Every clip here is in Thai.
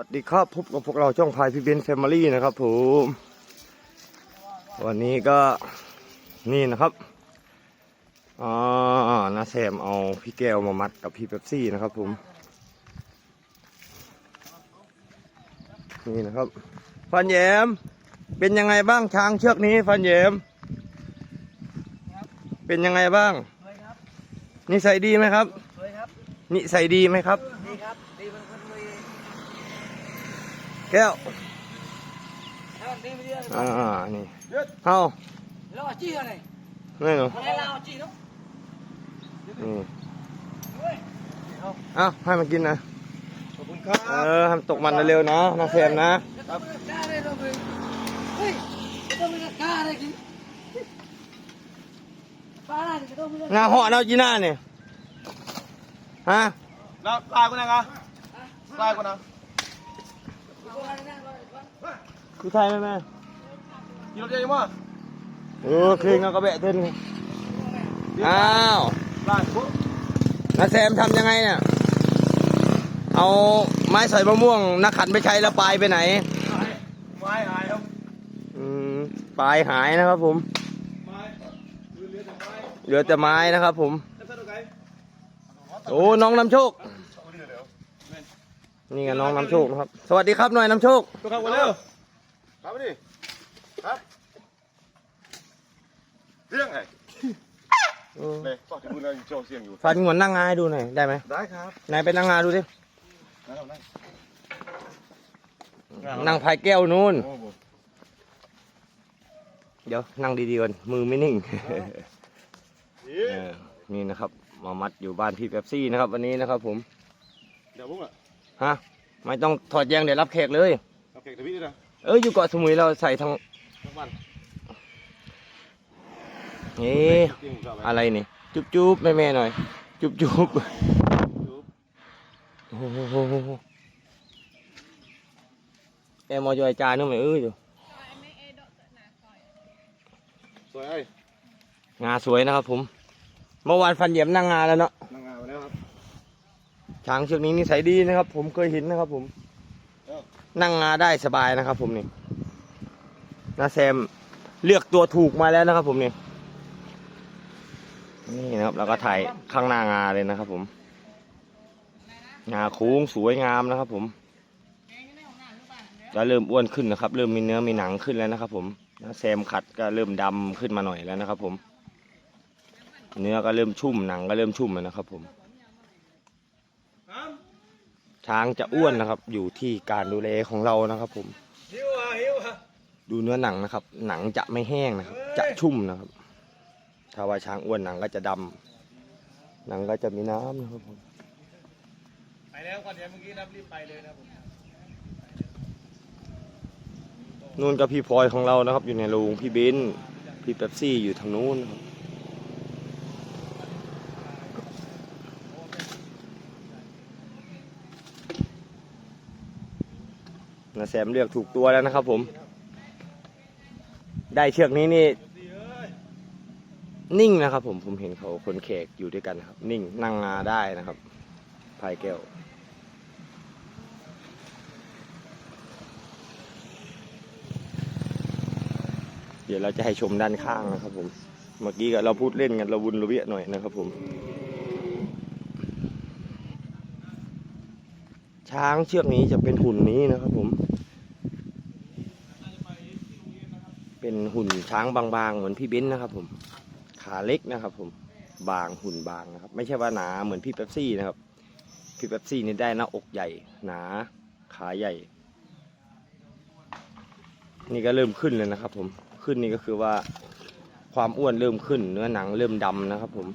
วัสดีครับพบกับพวกเราช่องพายพี่เบนแฟมิลี่นะครับผมวันนี้ก็นี่นะครับอ่านาแซมเอาพี่แก้วมามัดกับพี่เป๊ปซี่นะครับผมนี่นะครับ ฟันแยมเป็นยังไงบ้างช้างเชือกนี้ ฟันแยมเป็นยังไงบ้างสวยครับนิสัยดีไหมครับสวยครับนิสัยดีไหมครับ ดีครับ ดีเป็นคนดี แก้วแล้วดีไม่ดีเลยอ่านี่เอาแล้วเอาจี้อะไรนี่หนูอะไรเราเอาจี้เนาะนี่เฮ้ยเอ้าให้มันกินนะขอบคุณครับเออทำตกมันเร็วๆนะนาแซมนะจะต้องมีกล้าเลยเราไปเฮ้ยจะต้องมีกล้าอะไรกินปลาอะไรจะต้องมีงาเหาะเราจีน่าเนี่ยฮะน้ำลายกูนะงะลายกูนะ คือไทยไหมแม่กินรถเยอะยังมั้งเออคลิงเอากระเบะเต้นอ้าวลายกูนาแซมทำยังไงเนี่ยเอาไม้สอยมะม่วงนักขันไปใช้แล้วปลายไปไหนไม้หายครับอืมปลายหายนะครับผมไม้เหลือแต่ไม้เหลือแต่ไม้นะครับผมแล้วเป็นตัวไงโอ้น้องน้ำโชคเอาดิเดี๋ยว นี่ไงน้องน้ำโชคนะครับ สวัสดีครับหน่อยน้ำโชคตัวครับวันเร็วครับดิครับเรื่องไงเออเลยต่อถึงมือเราโจเสียงอยู่ฟันงวนนั่งงายดูหน่อยได้ไหมได้ครับไหนไปนั่งงาดูสินั่งนั่งนั่งพายแก้วนู่นโอ้โหเดี๋ยวนั่งดีๆก่อนมือไม่นิ่งอีเออนี่นะครับมามัดอยู่บ้านพี่เป๊ปซี่นะครับ วันนี้นะครับผมเดี๋ยวพวกอะ ฮะไม่ต้องถอดแยงเดี๋ยวรับแขกเลยโอเคเดี๋ยวพี่ด้วยนะเอออยู่เกาะสมุยเราใส่ทั้งทั้งวันเอ๊ะจริงครับอะไรนี่จุ๊บจุ๊บแม่แม่ๆหน่อย จุ๊บจุ๊บโอ้โหแอมอจอยจานึกไม่เอออยู่สวยไอ้งาสวยนะครับผม เมื่อวานฟันเหยียบนั่งงาแล้วเนาะนั่งงานมาแล้วครับ ช้างเชือกนี้นิสัยดีนะครับ ผมเคยเห็นนะครับ ผมนั่งงาได้สบายนะครับผมนี่นาแซมเลือกตัวถูกมาแล้วนะครับ ผมนี่นี่นะครับเราก็ถ่ายข้างหน้างาเลยนะครับ ผมงาโค้งสวยงามนะครับ ผมก็เริ่มอ้วนขึ้นนะครับ เริ่มมีเนื้อมีหนังขึ้นแล้วนะครับ ผมนาแซมขัดก็เริ่มดำขึ้นมาหน่อยแล้วนะครับ ผม เนื้อก็เริ่มชุ่มหนังก็เริ่มชุ่มแล้วนะครับ ผม ช้างจะอ้วนนะครับ อยู่ที่การดูแลของเรานะครับ ผมหิวอะหิวอะดูเนื้อหนังนะครับ หนังจะไม่แห้งนะครับ จะชุ่มนะครับ ถ้าว่าช้างอ้วนหนังก็จะดำหนังก็จะมีน้ำนะครับผมไปแล้วก่อนเดี๋ยวเมื่อกี้นะรีบไปเลยนะผมนู่นก็พี่พลอยของเรานะครับ อยู่ในโรงพี่เบนซ์พี่เป๊ปซี่อยู่ทางนู้นนะครับ นะแซมเลือกถูกตัวแล้วนะครับผม ได้เชือกนี้นี่ นิ่งนะครับผมผมเห็นเขาคนแขกอยู่ด้วยกันครับ นิ่งนั่งงาได้นะครับพายแก้วเดี๋ยวเราจะให้ชมด้านข้างนะครับผม เมื่อกี้ก็เราพูดเล่นกันเราวุนระเวียหน่อยนะครับผม ช้างเชือกนี้จะเป็นหุ่นนี้นะครับผม เป็นหุ่นช้างบางๆ เหมือนพี่เบ้นซ์นะครับ ผม ขาเล็กนะครับ ผม บางหุ่นบางนะครับ ไม่ใช่ว่าหนาเหมือนพี่เป๊ปซี่นะครับ พี่เป๊ปซี่นี่ได้หน้าอกใหญ่ หนา ขาใหญ่ นี่ก็เริ่มขึ้นเลยนะครับ ผม ขึ้นนี่ก็คือว่าความอ้วนเริ่มขึ้น เนื้อหนังเริ่มดำนะครับ ผม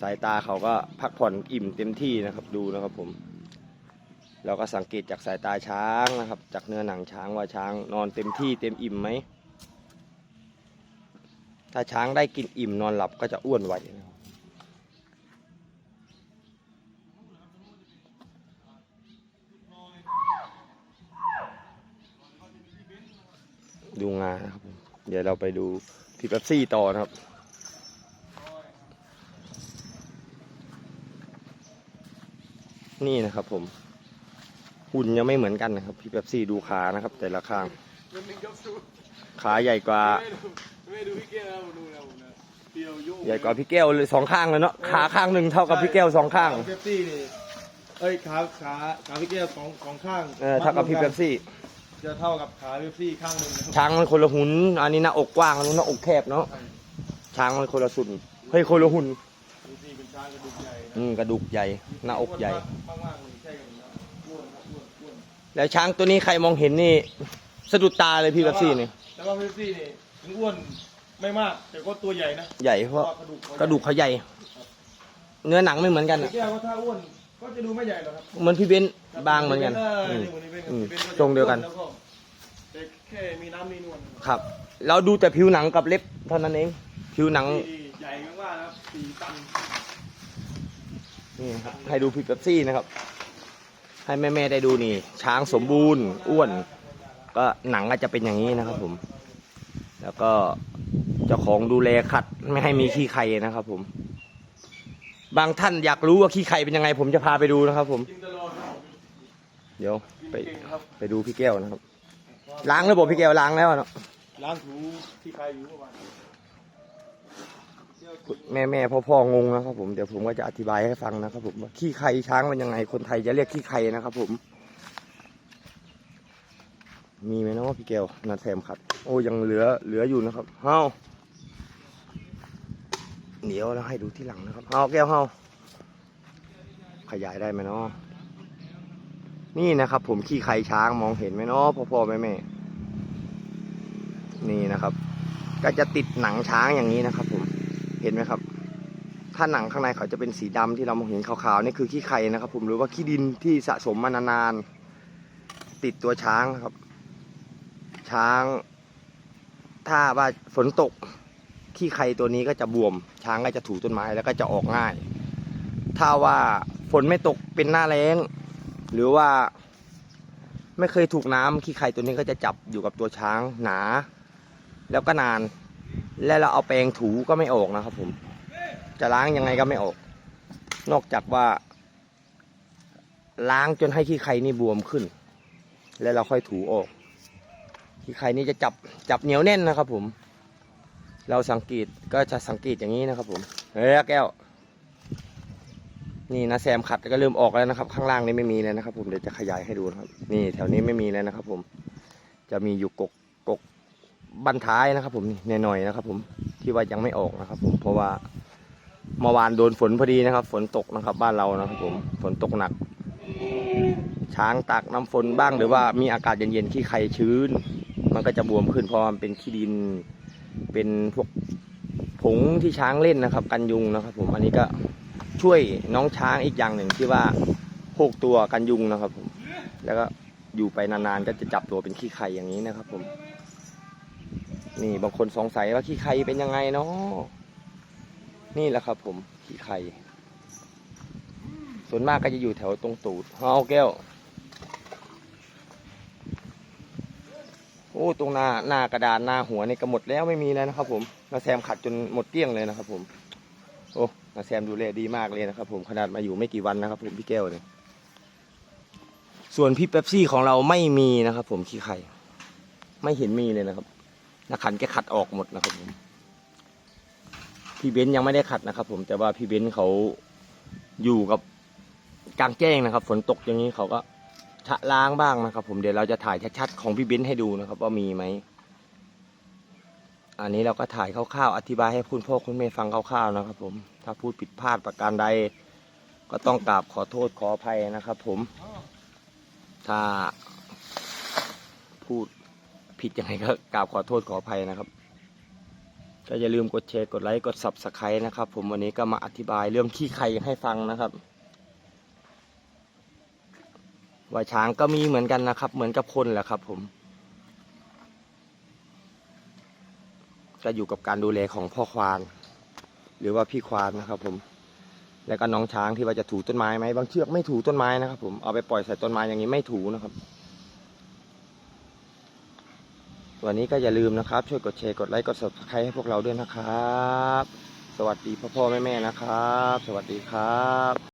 สายตาเขาก็พักผ่อนอิ่มเต็มที่นะครับดูนะครับผม เราก็สังเกตจากสายตาช้างนะครับ จากเนื้อหนังช้างว่าช้างนอนเต็มที่เต็มอิ่มไหม ถ้าช้างได้กินอิ่มนอนหลับก็จะอ้วนไวนะครับดูงานนะครับ เดี๋ยวเราไปดูพี่เป๊ปซี่ต่อนะครับ นี่นะครับผม หุ่นยังไม่เหมือนกันนะครับ พี่เป๊ปซี่ดูขานะครับ แต่ละข้างมันหนึ่งกับศูนย์ขาใหญ่กว่าไม่ดูไม่ดูพี่เก้นะผมดูนะผมนะเดียวโยกใหญ่กว่าพี่แก้วเลยสองข้างเลยเนาะขาข้างหนึ่งเท่ากับพี่แก้วสองข้างเป๊ปซี่นี่เอ้ยขาขาขาพี่เก้สองสองข้างเออเท่ากับพี่เป๊ปซี่ จะเท่ากับขาเป๊ปซี่ข้างหนึ่งนะครับช้างมันคนละหุ่นอันนี้หน้าอกกว้างอันนู้นหน้าอกแคบเนาะช้างมันคนละสุนเฮ้ยคนละหุ่นเป๊ปซี่เป็นช้างกระดูกใหญ่นะอืมกระดูกใหญ่หน้าอกใหญ่ มากมากๆเลย แล้วช้างตัวนี้ใครมองเห็นนี่สะดุดตาเลยพี่เป๊ปซี่นี่แต่ว่าเป๊ปซี่นี่ถึงอ้วนไม่มาก แต่ก็ตัวใหญ่นะใหญ่เพราะกระดูกเขากระดูกเขาใหญ่ เนื้อหนังไม่เหมือนกันแต่อะ แก้วก็ถ้าอ้วนก็จะดูไม่ใหญ่หรอกครับเหมือนพี่เบนซ์บางเหมือนกันเอออืมนี่เหมือนนี่เป็นอืมเป็นทรงเดียวกัน แล้วแต่แค่มีน้ำมีนวลครับ เราดูแต่ผิวหนังกับเล็บเท่านั้นเอง ผิวหนังที่ใหญ่มากๆนะครับสี่ตัน นี่ครับให้ดูพี่เป๊ปซี่นะครับ ให้แม่ๆได้ดูนี่ ช้างสมบูรณ์ อ้วน ก็หนังก็จะเป็นอย่างนี้นะครับผม แล้วก็เจ้าของดูแลขัดไม่ให้มีขี้ไข่นะครับผม บางท่านอยากรู้ว่าขี้ไข่เป็นยังไง ผมจะพาไปดูนะครับผม เดี๋ยวไปไปดูพี่แก้วนะครับ ล้างระบบพี่แก้วล้างแล้วเนาะล้างถูที่ใครอยู่เมื่อวาน แม่แม่พ่อพ่องงนะครับผมเดี๋ยวผมก็จะอธิบายให้ฟังนะครับผมว่าขี้ไข่ช้างมันยังไงคนไทยจะเรียกขี้ไข่นะครับผม มีไหมเนาพี่แก้วนาแซมครับ โอ้ยังเหลือเหลืออยู่นะครับเฮาเดี๋ยวเราให้ดูที่หลังนะครับเฮาแก้วเฮาขยายได้ไหมเนาะนี่นะครับ ผมขี้ไข่ช้างมองเห็นไหมเนาะพ่อพ่อแม่แม่นี่นะครับ ก็จะติดหนังช้างอย่างนี้นะครับผม เห็นไหมครับ ถ้าหนังข้างในเขาจะเป็นสีดำที่เรามองเห็นขาวๆนี่คือขี้ไข่นะครับ ผมหรือว่าขี้ดินที่สะสมมานานๆติดตัวช้างครับ ช้าง ถ้าว่าฝนตกขี้ไข่ตัวนี้ก็จะบวม ช้างก็จะถูต้นไม้แล้วก็จะออกง่าย ถ้าว่าฝนไม่ตกเป็นหน้าแล้ง หรือว่าไม่เคยถูกน้ำขี้ไข่ตัวนี้ก็จะจับอยู่กับตัวช้างหนา แล้วก็นาน และเราเอาแปรงถูก็ไม่ออกนะครับ ผม จะล้างยังไงก็ไม่ออก นอกจากว่า ล้างจนให้ขี้ไข่นี่บวมขึ้น แล้วเราค่อยถูออกขี้ไข่นี่จะจับจับเหนียวแน่นนะครับ ผม เราสังเกตก็จะสังเกตอย่างนี้นะครับ ผมเฮ้ยแก้ว นี่นะแซมขัดก็เริ่มออกแล้วนะครับ ข้างล่างนี่ไม่มีเลยนะครับ ผมเดี๋ยวจะขยายให้ดูนะครับ นี่แถวนี้ไม่มีเลยนะครับ ผม จะมีอยู่กกกก บันท้ายนะครับ ผมนี่หน่อยๆนะครับ ผมที่ว่ายังไม่ออกนะครับ ผมเพราะว่าเมื่อวานโดนฝนพอดีนะครับ ฝนตกนะครับ บ้านเรานะครับ ผมฝนตกหนัก ช้างตักน้ำฝนบ้างหรือว่ามีอากาศเย็นๆขี้ไข่ชื้น มันก็จะบวมขึ้นเพราะมันเป็นขี้ดิน เป็นพวกผงที่ช้างเล่นนะครับ กันยุงนะครับ ผมอันนี้ก็ช่วยน้องช้างอีกอย่างหนึ่งที่ว่าพกตัวกันยุงนะครับ ผมแล้วก็อยู่ไปนานๆก็จะจับตัวเป็นขี้ไข่อย่างนี้นะครับ ผม นี่บางคนสงสัยว่าขี้ไข่เป็นยังไงเนาะนี่แหละครับผมขี้ไข่ส่วนมากก็จะอยู่แถวตรงตูดเอาแก้ว โอ้ตรงหน้าหน้ากระดานหน้าหัวนี่ก็หมดแล้วไม่มีแล้วนะครับ ผมนาแซมขัดจนหมดเกลี้ยงเลยนะครับ ผม โอ้นาแซมดูแลดีมากเลยนะครับ ผมขนาดมาอยู่ไม่กี่วันนะครับ ผมพี่แก้วเนี่ยส่วนพี่เป๊ปซี่ของเราไม่มีนะครับ ผมขี้ไข่ไม่เห็นมีเลยนะครับ นักขันแกขัดออกหมดนะครับผมพี่เบนยังไม่ได้ขัดนะครับ ผมแต่ว่าพี่เบนเขาอยู่กับกลางแจ้งนะครับ ฝนตกอย่างนี้เขาก็ชะล้างบ้างนะครับ ผมเดี๋ยวเราจะถ่ายชัดๆของพี่เบนให้ดูนะครับ ว่ามีไหมอันนี้เราก็ถ่ายคร่าวๆอธิบายให้คุณพ่อคุณแม่ฟังคร่าวๆนะครับ ผม ถ้าพูดผิดพลาดประการใด ก็ต้องกราบขอโทษขออภัยนะครับ ผม ถ้าพูด ผิดยังไงก็กราบขอโทษขออภัยนะครับก็อย่าลืมกดแชร์กดไลค์กด subscribe นะครับ ผมวันนี้ก็มาอธิบายเรื่องขี้ไข่ให้ฟังนะครับว่าช้างก็มีเหมือนกันนะครับ เหมือนกับคนแหละครับ ผมก็อยู่กับการดูแลของพ่อควาน หรือว่าพี่ควานนะครับ ผม แล้วก็น้องช้างที่ว่าจะถูต้นไม้ไหมบางเชือกไม่ถูต้นไม้นะครับ ผมเอาไปปล่อยใส่ต้นไม้อย่างนี้ไม่ถูนะครับ วันนี้ก็อย่าลืมนะครับ ช่วยกดแชร์กดไลค์กด subscribe ให้พวกเราด้วยนะครับ สวัสดีพ่อพ่อแม่แม่นะครับ สวัสดีครับ